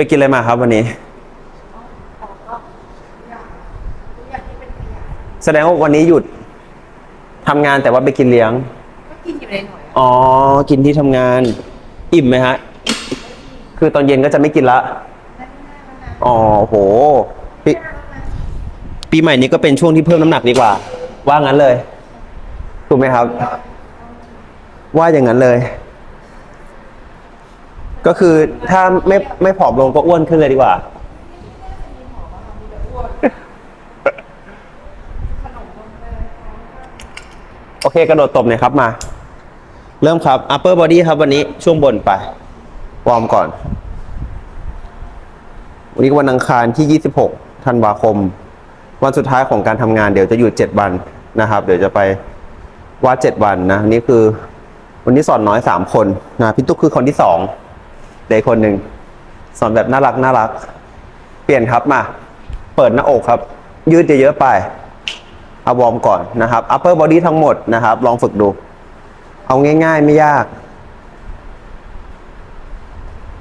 ไปกินอะไรมาครับวันนี้ แสดงว่าวันนี้หยุดทำงานแต่ว่าไปกินเลี้ยง ก็กินอยู่ในหน่วยอ๋อ กินที่ทำงาน อิ่มไหมฮะ คือตอนเย็นก็จะไม่กินละ อ๋อโหปีปีใหม่นี้ก็เป็นช่วงที่เพิ่มน้ำหนักดีกว่า ว่างั้นเลย ถูกไหมครับ ว่าอย่างนั้นเลย ก็คือถ้าไม่ไม่ผอมลงก็อ้วนขึ้นเลยดีกว่า โอเคกระโดดตบหน่อยครับมา เริ่มครับ upper body ครับวันนี้ช่วงบนไป วอร์มก่อน วันนี้วันอังคารที่ 26 ธันวาคม วันสุดท้ายของการทำงานเดี๋ยวจะหยุด 7 วันนะครับ เดี๋ยวจะไปวัด7 วันนะ นี่คือวันนี้สอนน้อย 3 คนนะพี่ตุ๊กคือคนที่ 2 เด็กคนหนึ่งสอนแบบน่ารักน่ารัก เปลี่ยนครับมา เปิดหน้าอกครับ ยืดเยอะๆไปเอาวอร์มก่อนนะครับ upper body ทั้งหมดนะครับ ลองฝึกดู เอาง่ายๆไม่ยาก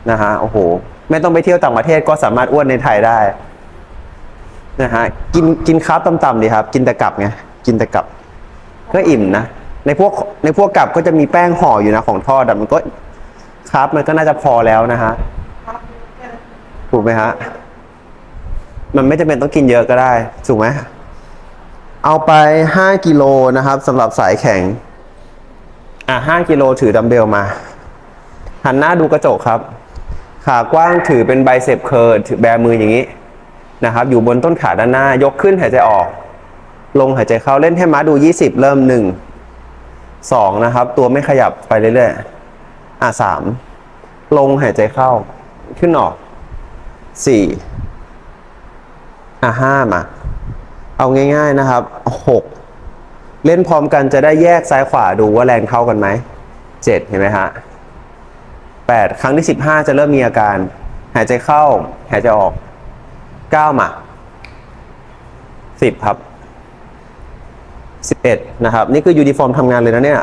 นะฮะโอ้โห ไม่ต้องไปเที่ยวต่างประเทศก็สามารถอ้วนในไทยได้นะฮะกินกินคาร์บต่ำๆดีครับ กินแต่กลับไงกินแต่กลับ ก็อิ่มนะ ในพวกในพวกกลับก็จะมีแป้งห่ออยู่นะของทอดอะมันก็ คร์บมันก็น่าจะพอแล้วนะฮะถูกไหมฮะมันไม่จำเป็นต้องกินเยอะก็ได้ถูกไหมเอาไป 5กิโลนะครับสำหรับสายแข็ง อะ5กิโลถือดัมเบลมา หันหน้าดูกระจกครับ ขากว้างถือเป็นไบเซปเคิร์ดถือแบมืออย่างนี้นะครับ อยู่บนต้นขาด้านหน้ายกขึ้นหายใจออก ลงหายใจเข้าเล่นให้ม้าดู 20 เริ่ม 1 2 นะครับ ตัวไม่ขยับไปเรื่อยๆ อะ3ลงหายใจเข้า ขึ้นออก4อะ5มา เอาง่าย ๆนะครับ6เล่นพร้อมกันจะได้แยกซ้ายขวาดูว่าแรงเท่ากันไหม7เห็นไหมฮะ8ครั้งที่15จะเริ่มมีอาการ หายใจเข้า หายใจออก9มา10ครับ11นะครับ นี่คือยูนิฟอร์มทำงานเลยนะเนี่ย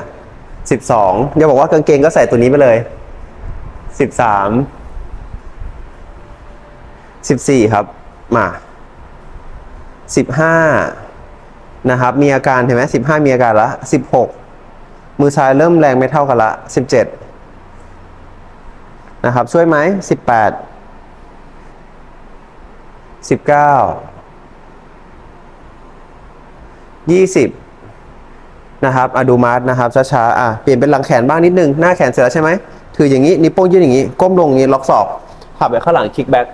12อย่าบอกว่ากางเกงก็ใส่ตัวนี้ไปเลย13 14ครับมา15นะครับ มีอาการเห็นไหม15มีอาการละ16มือซ้ายเริ่มแรงไม่เท่ากันละ17นะครับช่วยไหม18 19 20 นะครับอะดูมาร์ทนะครับช้าๆอะเปลี่ยนเป็นหลังแขนบ้างนิดนึง หน้าแขนเสร็จแล้วใช่ไหมถืออย่างนี้นิ้วโป้งยื่นอย่างนี้ ก้มลงอย่างนี้ล็อกศอกขับไปข้างหลังคิกแบ็ก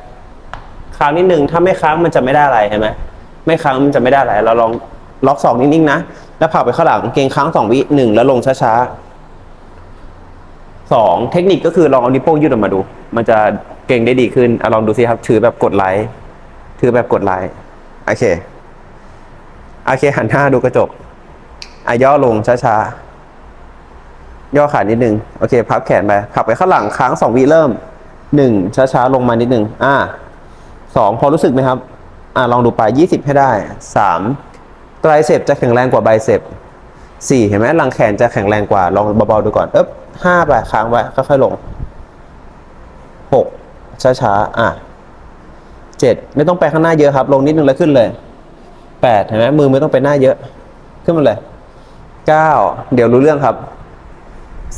ค้างนิดนึงถ้าไม่ค้างมันจะไม่ได้อะไรเห็นไหมไม่ค้างมันจะไม่ได้อะไรเราลองล็อกสองนิ่งๆนะแล้วผลักไปข้างหลังเกงค้างสองวิหนึ่งแล้วลงช้าๆสองเทคนิคก็คือลองเอานิ้วโป้งยืดออกมาดู มันจะเก่งได้ดีขึ้นอะลองดูสิครับถือแบบกดไลค์ถือแบบกดไลค์โอเคโอเคหันหน้าดูกระจก อะย่อลงช้าๆ ย่อขานิดนึง โอเค พับแขนไปผลักไปข้างหลังค้างสองวิเริ่มหนึ่งช้าๆ ลงมานิดนึง อ่าสองพอรู้สึกไหมครับ อ่าลองดูไปยี่สิบให้ได้สามไตรเซปจะแข็งแรงกว่าไบเซปสี่เห็นไหมหลังแขนจะแข็งแรงกว่า ลองเบาๆดูก่อน เอ๊บห้าไปค้างไว้ค่อยๆลงหกช้าๆ อะเจ็ดไม่ต้องไปข้างหน้าเยอะครับ ลงนิดนึงแล้วขึ้นเลยแปดเห็นไหมมือไม่ต้องไปหน้าเยอะ ขึ้นมาเลย เก้าเดี๋ยวรู้เรื่องครับ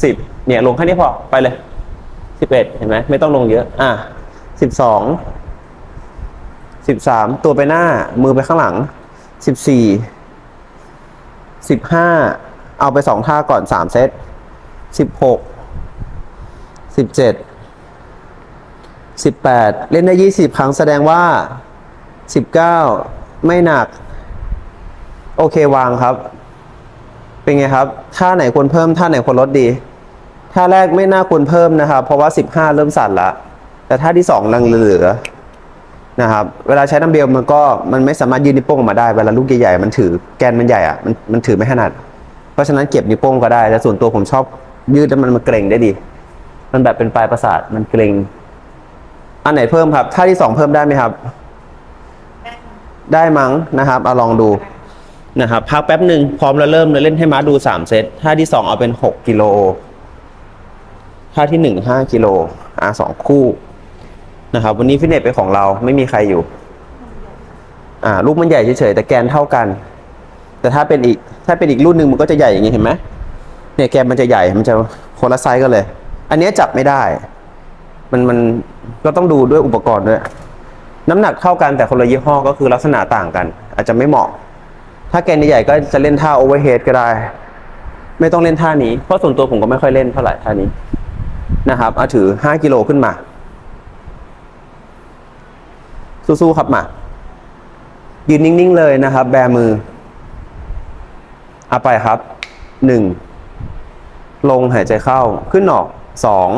สิบเนี่ยลงแค่นี้พอไปเลยสิบเอ็ดเห็นไหมไม่ต้องลงเยอะ อะสิบสองสิบสามตัวไปหน้ามือไปข้างหลังสิบสี่สิบห้าเอาไปสองท่าก่อนสามเซตสิบหกสิบเจ็ดสิบแปดเล่นได้ยี่สิบครั้งแสดงว่าสิบเก้าไม่หนัก โอเควางครับ เป็นไงครับท่าไหนควรเพิ่มท่าไหนควรลดดี ท่าแรกไม่น่าควรเพิ่มนะครับ เพราะว่าสิบห้าเริ่มสั่นละ แต่ท่าที่สองลังเหลือนะครับ เวลาใช้ดัมเบลมันก็มันไม่สามารถยืนนิ้วโป้งออกมาได้ เวลาลูกใหญ่ๆมันถือแกนมันใหญ่อะมันมันถือไม่ถนัด เพราะฉะนั้นเก็บนิ้วโป้งก็ได้ แต่ส่วนตัวผมชอบยืดแล้วมันมันเกร็งได้ดี มันแบบเป็นปลายประสาทมันเกร็ง อันไหนเพิ่มครับ ท่าที่สองเพิ่มได้ไหมครับ ได้มั้งนะครับเอาลองดู นะครับพักแป๊บหนึ่งพร้อมแล้วเริ่มเลยเล่นให้ม้าดูสามเซตท่าที่สองเอาเป็นหกกิโลท่าที่หนึ่งห้ากิโลอะสองคู่นะครับ วันนี้ฟิตเนสเป็นของเราไม่มีใครอยู่อ่าลูกมันใหญ่เฉยๆแต่แกนเท่ากัน แต่ถ้าเป็นอีกถ้าเป็นอีกรุ่นหนึ่งมันก็จะใหญ่อย่างนี้เห็นไหมเนี่ยแกนมันจะใหญ่มันจะคนละไซส์กันเลย อันนี้จับไม่ได้ มันมันก็ต้องดูด้วยอุปกรณ์ด้วยน้ำหนักเท่ากันแต่คนละยี่ห้อก็คือลักษณะต่างกัน อาจจะไม่เหมาะ ถ้าแกนใหญ่ก็จะเล่นท่าโอเวอร์เฮดก็ได้ ไม่ต้องเล่นท่านี้ เพราะส่วนตัวผมก็ไม่ค่อยเล่นเท่าไหร่ท่านี้นะครับเอาถือห้ากิโลขึ้นมา สู้ๆครับมา ยืนนิ่งๆเลยนะครับ แบมือเอาไปครับหนึ่งลงหายใจเข้าขึ้นออกสอง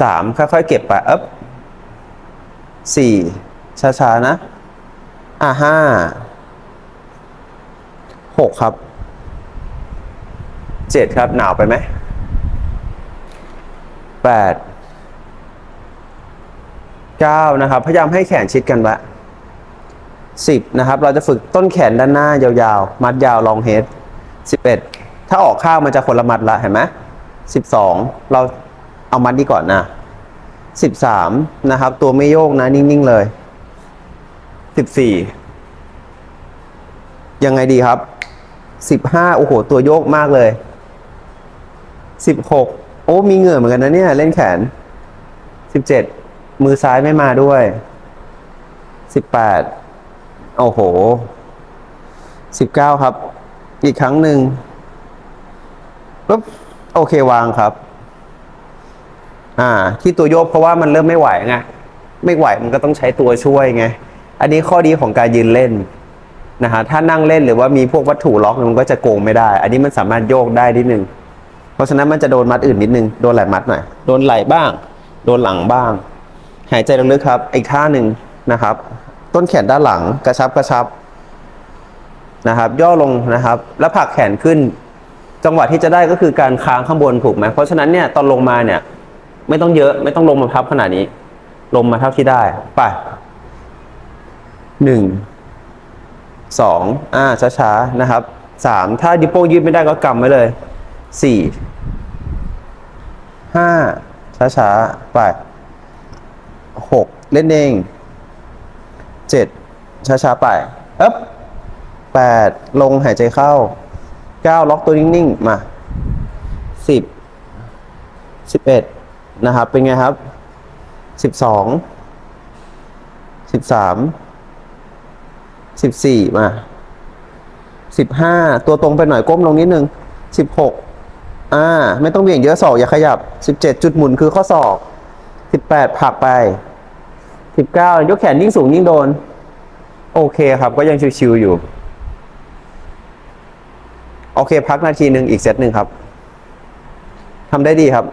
สามค่อยๆเก็บไปอ๊บสี่ช้าๆนะ อะห้า หกครับเจ็ดครับ หนาวไปไหมแปดเก้านะครับ พยายามให้แขนชิดกันไว้สิบนะครับ เราจะฝึกต้นแขนด้านหน้ายาวๆ มัดยาวลองเฮดสิบเอ็ดถ้าออกข้างมันจะคนละมัดละเห็นไหมสิบสองเราเอามัดนี้ก่อนนะสิบสามนะครับ ตัวไม่โยกนะ นิ่ง ๆ เลยสิบสี่ยังไงดีครับ สิบห้าโอ้โห ตัวโยกมากเลยสิบหกโอ้มีเหงื่อเหมือนกันนะเนี่ย เล่นแขนสิบเจ็ดมือซ้ายไม่มาด้วยสิบแปดโอ้โหสิบเก้าครับ อีกครั้งหนึ่งปุ๊บโอเควางครับ อ่า ที่ตัวโยกเพราะว่ามันเริ่มไม่ไหวไงไม่ไหวมันก็ต้องใช้ตัวช่วยไง อันนี้ข้อดีของการยืนเล่น นะฮะถ้านั่งเล่นหรือว่ามีพวกวัตถุล็อกมันก็จะโกงไม่ได้ อันนี้มันสามารถโยกได้นิดนึง เพราะฉะนั้นมันจะโดนมัดอื่นนิดนึง โดนไหล่มัดหน่อย โดนไหล่บ้าง โดนหลังบ้าง หายใจลึกๆครับ อีกท่าหนึ่งนะครับ ต้นแขนด้านหลังกระชับกระชับนะครับ ย่อลงนะครับ แล้วผลักแขนขึ้น จังหวะที่จะได้ก็คือการค้างข้างบนถูกไหมเพราะฉะนั้นเนี่ยตอนลงมาเนี่ย ไม่ต้องเยอะไม่ต้องลงมาทับขนาดนี้ ลงมาเท่าที่ได้ไปหนึ่ง สองอ่าช้าๆนะครับสามถ้าดิโป้ยืดไม่ได้ก็กำไว้เลยสี่ห้าช้าๆไปหกเล่นเองเจ็ดช้าๆไปอ๊บแปดลงหายใจเข้าเก้าล็อกตัวนิ่งๆ มาสิบสิบเอ็ดนะครับ เป็นไงครับสิบ สิบสี่มาสิบห้าตัวตรงไปหน่อยก้มลงนิดนึงสิบหกอ่า ไม่ต้องเบี่ยงเยอะศอกอย่าขยับสิบเจ็ดจุดหมุนคือข้อศอกสิบแปดผักไปสิบเก้ายกแขนยิ่งสูงยิ่งโดน โอเคครับก็ยังชิวๆอยู่ โอเค พักนาทีหนึ่งอีกเซตหนึ่งครับทำได้ดีครับ